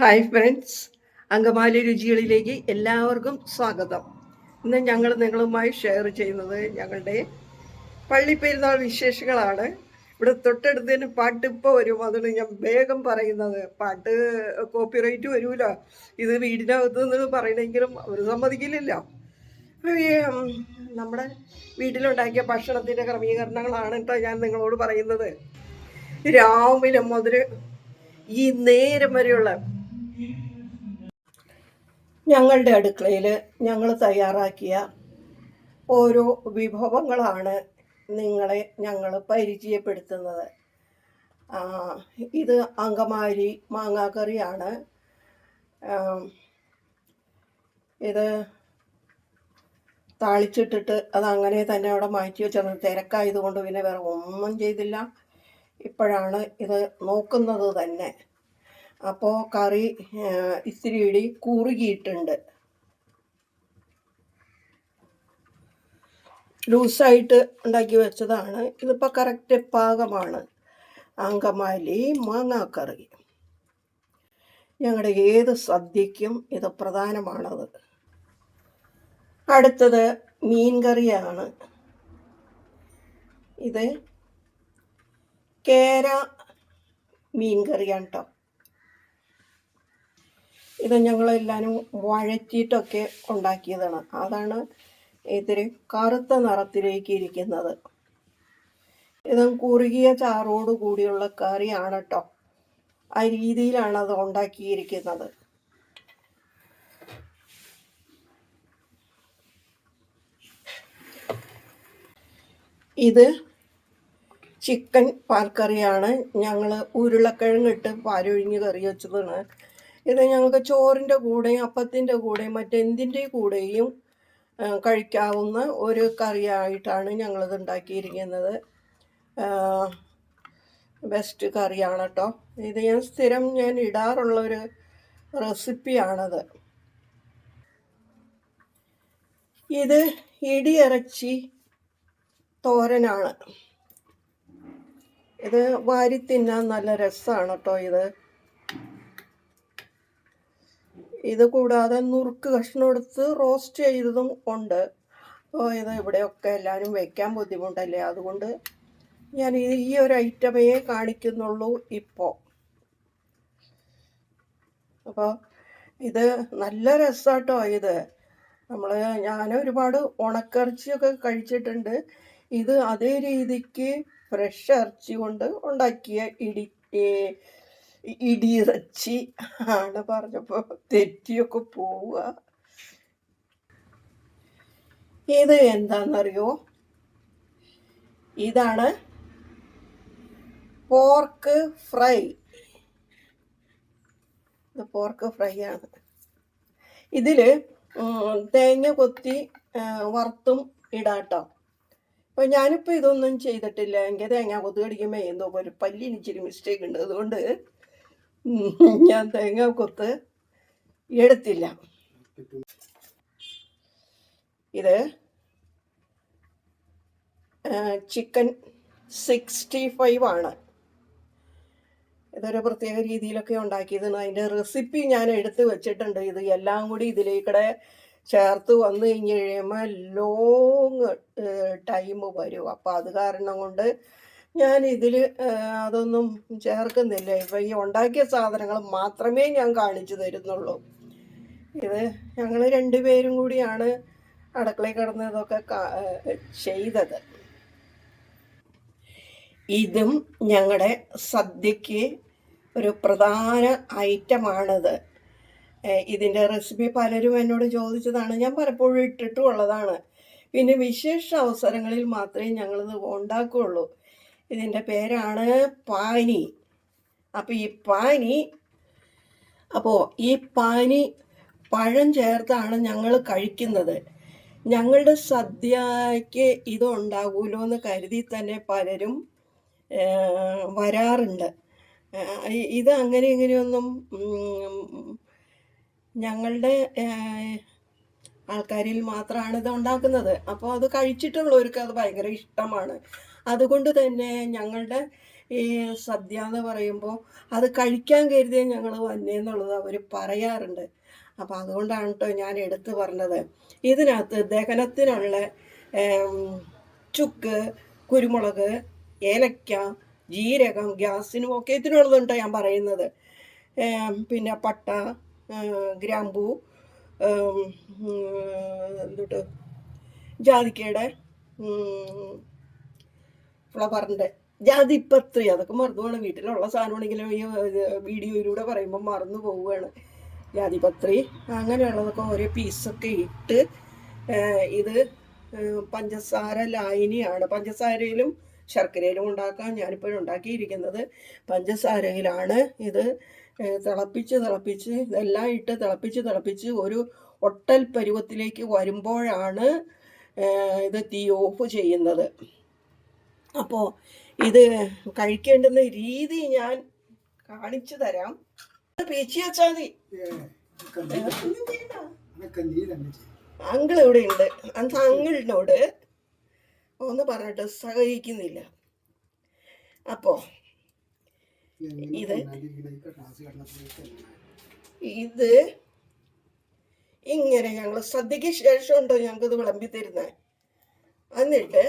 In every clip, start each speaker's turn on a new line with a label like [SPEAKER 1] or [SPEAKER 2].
[SPEAKER 1] Hi friends Angamaly രുചികളിലേക്ക് എല്ലാവർക്കും സ്വാഗതം. ഇന്ന് ഞങ്ങൾ നിങ്ങളുമായി ഷെയർ ചെയ്യുന്നത് ഞങ്ങളുടെ പള്ളിപ്പെരുന്നാൾ വിശേഷങ്ങളാണ്. ഇവിടെ തൊട്ടടുത്തതിന് പാട്ട് ഇപ്പോൾ വരും. അതാണ് ഞാൻ വേഗം പറയുന്നത്. പാട്ട് കോപ്പിറൈറ്റ് വരൂല. ഇത് വീടിനകത്ത് നിന്ന് പറയണമെങ്കിലും അവർ സമ്മതിക്കില്ലല്ലോ. അപ്പോൾ നമ്മുടെ വീട്ടിലുണ്ടാക്കിയ ഭക്ഷണത്തിന്റെ ക്രമീകരണങ്ങളാണ് കേട്ടോ ഞാൻ നിങ്ങളോട് പറയുന്നത്. രാവിലെ മുതൽ ഈ നേരം വരെയുള്ള ഞങ്ങളുടെ അടുക്കളയിൽ ഞങ്ങൾ തയ്യാറാക്കിയ ഓരോ വിഭവങ്ങളാണ് നിങ്ങളെ ഞങ്ങൾ പരിചയപ്പെടുത്തുന്നത്. ഇത് അങ്കമാരി മാങ്ങാക്കറിയാണ്. ഇത് താളിച്ചിട്ടിട്ട് അത് അങ്ങനെ തന്നെ അവിടെ മാറ്റി വെച്ചത് തിരക്കായതുകൊണ്ട് പിന്നെ വേറെ ഒന്നും ചെയ്തില്ല. ഇപ്പോഴാണ് ഇത് നോക്കുന്നത് തന്നെ. അപ്പോൾ കറി ഇത്തിരിയിടി കുറുകിയിട്ടുണ്ട്. ലൂസായിട്ട് ഉണ്ടാക്കി വെച്ചതാണ്. ഇതിപ്പോൾ കറക്റ്റ് പാകമാണ്. അങ്കമാലി മാങ്ങാക്കറി. ഞങ്ങളുടെ ഏത് സദ്യക്കും ഇത് പ്രധാനമാണത്. അടുത്തത് മീൻ കറിയാണ്. ഇത് കേര മീൻ കറിയാണ് കേട്ടോ ഇത് ഞങ്ങളെല്ലാവരും വഴറ്റിയിട്ടൊക്കെ ഉണ്ടാക്കിയതാണ്. അതാണ് ഇതിൽ കറുത്ത നിറത്തിലേക്ക് ഇരിക്കുന്നത്. ഇത് കുറുകിയ ചാറോട് കൂടിയുള്ള കറിയാണ് കേട്ടോ ആ രീതിയിലാണ് അത് ഉണ്ടാക്കിയിരിക്കുന്നത്. ഇത് ചിക്കൻ പാൽക്കറിയാണ്. ഞങ്ങൾ ഉരുളക്കിഴങ്ങിട്ട് പാലൊഴിഞ്ഞ് കറി വെച്ചതാണ്. ഇത് ഞങ്ങൾക്ക് ചോറിന്റെ കൂടെയും അപ്പത്തിന്റെ കൂടെയും മറ്റെന്തിന്റെ കൂടെയും കഴിക്കാവുന്ന ഒരു കറിയായിട്ടാണ് ഞങ്ങളിത് ഉണ്ടാക്കിയിരിക്കുന്നത്. ബെസ്റ്റ് കറിയാണ് കേട്ടോ. ഇത് ഞാൻ സ്ഥിരം ഞാൻ ഇടാറുള്ള ഒരു റെസിപ്പിയാണത്. ഇത് ഇടിയിറച്ചി തോരനാണ്. ഇത് വാരി തിന്നാൻ നല്ല രസമാണ് കേട്ടോ ഇത്. ഇത് കൂടാതെ നുറുക്ക് കഷ്ണം എടുത്ത് റോസ്റ്റ് ചെയ്തതും ഉണ്ട്. അപ്പോൾ ഇത് ഇവിടെയൊക്കെ എല്ലാവരും വയ്ക്കാൻ ബുദ്ധിമുട്ടല്ലേ? അതുകൊണ്ട് ഞാൻ ഈ ഒരു ഐറ്റമേ കാണിക്കുന്നുള്ളൂ ഇപ്പോൾ അപ്പോൾ ഇത് നല്ല രസാട്ടോ ഇത്. നമ്മൾ ഞാൻ ഒരുപാട് ഉണക്കിറച്ചിയൊക്കെ കഴിച്ചിട്ടുണ്ട്. ഇത് അതേ രീതിക്ക് ഫ്രഷ് ഇറച്ചി കൊണ്ട് ഉണ്ടാക്കിയ ഇടി ഇടിയിറച്ചി ആണ് പറഞ്ഞപ്പോൾ തെറ്റിയൊക്കെ പോവുക ഇത് എന്താണെന്നറിയോ ഇതാണ് പോർക്ക് ഫ്രൈ പോർക്ക് ഫ്രൈ ആണ്. ഇതിൽ തേങ്ങ കൊത്തി വറുത്തും ഇടാട്ടോ. അപ്പോൾ ഞാനിപ്പോൾ ഇതൊന്നും ചെയ്തിട്ടില്ല. എങ്കിൽ തേങ്ങ കൊത്തി കടിക്കുമ്പോൾ എന്തോ ഒരു പല്ലിന് ഇച്ചിരി മിസ്റ്റേക്ക് ഉണ്ട്. അതുകൊണ്ട് ഞാൻ തേങ്ങ കൊത്ത് എടുത്തില്ല. ഇത് ചിക്കൻ സിക്സ്റ്റി ഫൈവ് ആണ്. ഇതൊരു പ്രത്യേക രീതിയിലൊക്കെ ഉണ്ടാക്കിയത് അതിന്റെ റെസിപ്പി ഞാൻ എടുത്ത് വെച്ചിട്ടുണ്ട്. ഇത് എല്ലാം കൂടി ഇതിലേക്കൂടെ ചേർത്ത് വന്നു കഴിഞ്ഞ് കഴിയുമ്പോൾ ലോങ് ടൈം വരും. അപ്പോൾ അത് കാരണം കൊണ്ട് ഞാൻ ഇതിൽ അതൊന്നും ചേർക്കുന്നില്ല. ഇപ്പം ഈ ഉണ്ടാക്കിയ സാധനങ്ങൾ മാത്രമേ ഞാൻ കാണിച്ചു തരുന്നുള്ളൂ. ഇത് ഞങ്ങൾ രണ്ടുപേരും കൂടിയാണ് അടുക്കളയിൽ കിടന്ന് ഇതൊക്കെ ചെയ്തത്. ഇതും ഞങ്ങളുടെ സദ്യക്ക് ഒരു പ്രധാന ഐറ്റമാണിത്. ഇതിന്റെ റെസിപ്പി പലരും എന്നോട് ചോദിച്ചതാണ്. ഞാൻ പലപ്പോഴും ഇട്ടിട്ടുള്ളതാണ്. പിന്നെ വിശേഷ അവസരങ്ങളിൽ മാത്രമേ ഞങ്ങളിത് ഉണ്ടാക്കുകയുള്ളൂ ഇതിന്റെ പേരാണ് പാനി. അപ്പോൾ ഈ പാനി അപ്പോൾ ഈ പാനി പഴം ചേർത്താണ് ഞങ്ങൾ കഴിക്കുന്നത്. ഞങ്ങളുടെ സദ്യക്ക് ഇത് ഉണ്ടാകുമല്ലോ എന്ന് കരുതി തന്നെ പലരും വരാറുണ്ട്. ഇത് അങ്ങനെ ഇങ്ങനെയൊന്നും ഞങ്ങളുടെ ആൾക്കാരിൽ മാത്രമാണ് ഇത് ഉണ്ടാക്കുന്നത്. അപ്പോൾ അത് കഴിച്ചിട്ടുള്ളവർക്ക് അത് ഭയങ്കര ഇഷ്ടമാണ്. അതുകൊണ്ട് തന്നെ ഞങ്ങളുടെ ഈ സദ്യ എന്ന് പറയുമ്പോൾ അത് കഴിക്കാൻ കരുതിയ ഞങ്ങൾ വന്നേന്നുള്ളത് അവർ പറയാറുണ്ട്. അപ്പം അതുകൊണ്ടാണ് കേട്ടോ ഞാൻ എടുത്തു പറഞ്ഞത്. ഇതിനകത്ത് ദഹനത്തിനുള്ള ചുക്ക് കുരുമുളക് ഏലക്ക ജീരകം ഗ്യാസിനും ഒക്കെ ഇതിനുള്ളതുണ്ടോ ഞാൻ പറയുന്നത്. പിന്നെ പട്ട ഗ്രാമ്പു എന്തുട്ട് ജാതിക്കയുടെ ഫ്ലവറിന്റെ ജാതിപത്രി അതൊക്കെ മറന്നു പോകണം വീട്ടിലുള്ള സാധനമാണെങ്കിലും ഈ വീഡിയോയിലൂടെ പറയുമ്പോൾ മറന്നു പോവുകയാണ് ജാതിപത്രി അങ്ങനെയുള്ളതൊക്കെ ഓരോ പീസൊക്കെ ഇട്ട് ഇത് പഞ്ചസാര ലായനിയാണ്. പഞ്ചസാരയിലും ശർക്കരയിലും ഉണ്ടാക്കാൻ ഞാനിപ്പോൾ ഉണ്ടാക്കിയിരിക്കുന്നത്. പഞ്ചസാരയിലാണ് ഇത് തിളപ്പിച്ച് തിളപ്പിച്ച് ഇതെല്ലാം ഇട്ട് തിളപ്പിച്ച് തിളപ്പിച്ച് ഒരു ഒട്ടൽ പരുവത്തിലേക്ക് വരുമ്പോഴാണ് ഇത് തീ ഓഫ് ചെയ്യുന്നത്. അപ്പോൾ ഇത് കഴിക്കേണ്ടുന്ന രീതി ഞാൻ കാണിച്ചു തരാം. പേച്ചി വെച്ചാൽ മതി. അങ്കിൾ ഇവിടെ ഉണ്ട്. അന്ന് അങ്കിളിനോട് ഒന്ന് പറഞ്ഞിട്ട് സഹകരിക്കുന്നില്ല. അപ്പോ ഇത് ഇത് ഇങ്ങനെ ഞങ്ങൾ സദ്യക്ക് ശേഷം ഉണ്ടോ ഇത് വിളമ്പി തരുന്നത് എന്നിട്ട്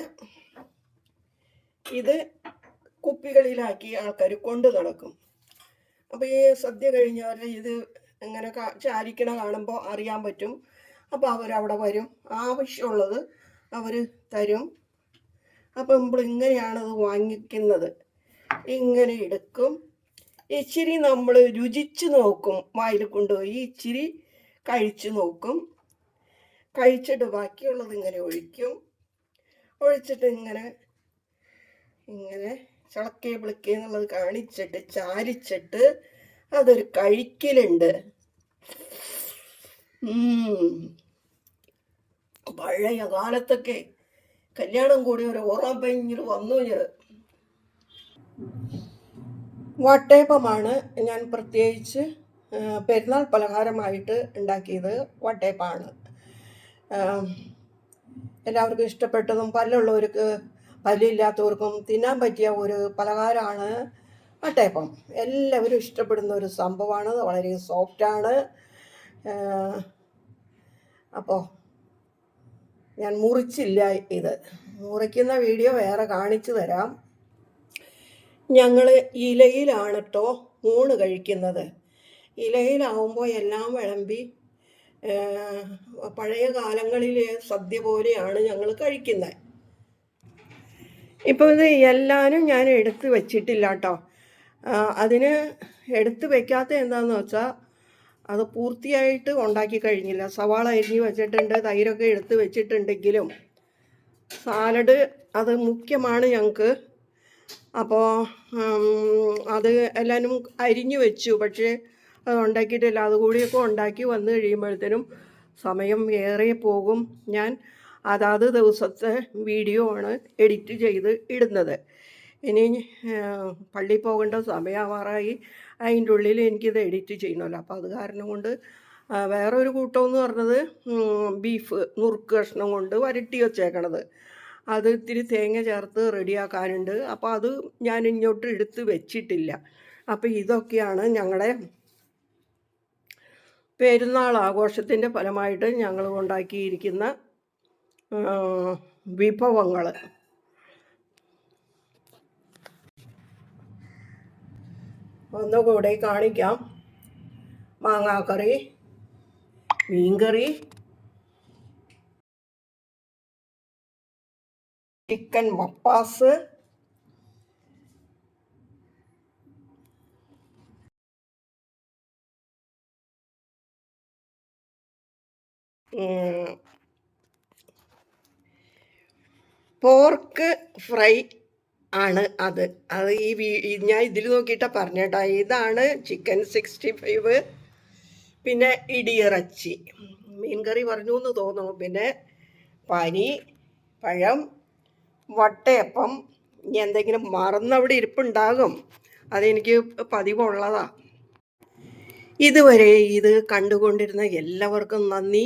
[SPEAKER 1] ഇത് കുപ്പികളിലാക്കി ആൾക്കാർ കൊണ്ടു നടക്കും. അപ്പോൾ ഈ സദ്യ കഴിഞ്ഞാൽ ഇത് ഇങ്ങനെ ചാരിക്കണ കാണുമ്പോൾ അറിയാൻ പറ്റും. അപ്പോൾ അവരവിടെ വരും. ആവശ്യമുള്ളത് അവർ തരും. അപ്പം നമ്മൾ ഇങ്ങനെയാണത് വാങ്ങിക്കുന്നത്. ഇങ്ങനെ എടുക്കും. ഇച്ചിരി നമ്മൾ രുചിച്ച് നോക്കും വായിൽ കൊണ്ടുപോയി ഇച്ചിരി കഴിച്ചു നോക്കും. കഴിച്ചിട്ട് ബാക്കിയുള്ളത് ഇങ്ങനെ ഒഴിക്കും. ഒഴിച്ചിട്ട് ഇങ്ങനെ ഇങ്ങനെ ചളക്കേ പിളിക്കേ എന്നുള്ളത് കാണിച്ചിട്ട് ചാരിച്ചിട്ട് അതൊരു കഴിക്കലുണ്ട്. പഴയ കാലത്തൊക്കെ കല്യാണം കൂടി ഒരു ഓറാമ്പഞ്ഞിൽ വന്നു ഞാൻ വട്ടയപ്പമാണ് ഞാൻ പ്രത്യേകിച്ച് പെരുന്നാൾ പലഹാരമായിട്ട് ഉണ്ടാക്കിയത് വട്ടയപ്പമാണ്. എല്ലാവർക്കും ഇഷ്ടപ്പെട്ടതും പല്ലുള്ളവർക്ക് പല്ലില്ലാത്തവർക്കും തിന്നാൻ പറ്റിയ ഒരു പലഹാരമാണ് അട്ടയപ്പം. എല്ലാവരും ഇഷ്ടപ്പെടുന്ന ഒരു സംഭവമാണ്. വളരെ സോഫ്റ്റാണ് അപ്പോൾ ഞാൻ മുറിച്ചില്ല ഇത്. മുറിക്കുന്ന വീഡിയോ വേറെ കാണിച്ചു തരാം. ഞങ്ങൾ ഇലയിലാണ് കേട്ടോ ഊണ് കഴിക്കുന്നത്. ഇലയിലാവുമ്പോൾ എല്ലാം വിളമ്പി പഴയ കാലങ്ങളിലെ സദ്യ പോലെയാണ് ഞങ്ങൾ കഴിക്കുന്നത് ഇപ്പോൾ ഇത് എല്ലാവരും ഞാൻ എടുത്ത് വെച്ചിട്ടില്ല കേട്ടോ. അതിന് എടുത്ത് വെക്കാത്ത എന്താണെന്ന് വെച്ചാൽ അത് പൂർത്തിയായിട്ട് ഉണ്ടാക്കി കഴിഞ്ഞില്ല. സവാള അരിഞ്ഞ് വെച്ചിട്ടുണ്ട് തൈരൊക്കെ എടുത്ത് വെച്ചിട്ടുണ്ടെങ്കിലും സാലഡ് അത് മുഖ്യമാണ് ഞങ്ങൾക്ക്. അപ്പോൾ അത് എല്ലാവരും അരിഞ്ഞു വെച്ചു. പക്ഷേ അത് ഉണ്ടാക്കിയിട്ടില്ല. അതുകൂടിയൊക്കെ ഉണ്ടാക്കി വന്നു കഴിയുമ്പോഴത്തേനും സമയം ഏറെ പോകും. ഞാൻ അതാത് ദിവസത്തെ വീഡിയോ ആണ് എഡിറ്റ് ചെയ്ത് ഇടുന്നത്. ഇനി പള്ളി പോകേണ്ട സമയമാവാറായി അതിന്റെ ഉള്ളിൽ എനിക്കിത് എഡിറ്റ് ചെയ്യണമല്ലോ. അപ്പോൾ അത് കാരണം കൊണ്ട് വേറൊരു കൂട്ടം എന്ന് പറഞ്ഞത് ബീഫ് നുറുക്ക് കഷ്ണം കൊണ്ട് വരട്ടി വച്ചേക്കണത്. അത് ഇത്തിരി തേങ്ങ ചേർത്ത് റെഡിയാക്കാനുണ്ട്. അപ്പോൾ അത് ഞാൻ ഇങ്ങോട്ട് എടുത്ത് വെച്ചിട്ടില്ല. അപ്പോൾ ഇതൊക്കെയാണ് ഞങ്ങളുടെ പെരുന്നാൾ ആഘോഷത്തിന്റെ ഫലമായിട്ട് ഞങ്ങൾ ഉണ്ടാക്കിയിരിക്കുന്ന വിഭവങ്ങൾ. ഒന്നുകൂടെ കാണിക്കാം. മാങ്ങാക്കറി മീൻകറി ചിക്കൻ മപ്പാസ് പോർക്ക് ഫ്രൈ ആണ് അത്. അത് ഈ ഞാൻ ഇതിൽ നോക്കിയിട്ടാണ് പറഞ്ഞേട്ടാ ഇതാണ് ചിക്കൻ സിക്സ്റ്റി ഫൈവ് പിന്നെ ഇടിയിറച്ചി. മീൻകറി പറഞ്ഞു എന്ന് തോന്നുന്നു. പിന്നെ പനി പഴം വട്ടയപ്പം ഇനി എന്തെങ്കിലും മറന്നവിടെ ഇരിപ്പുണ്ടാകും. അതെനിക്ക് പതിവുള്ളതാ. ഇതുവരെ ഇത് കണ്ടുകൊണ്ടിരുന്ന എല്ലാവർക്കും നന്ദി.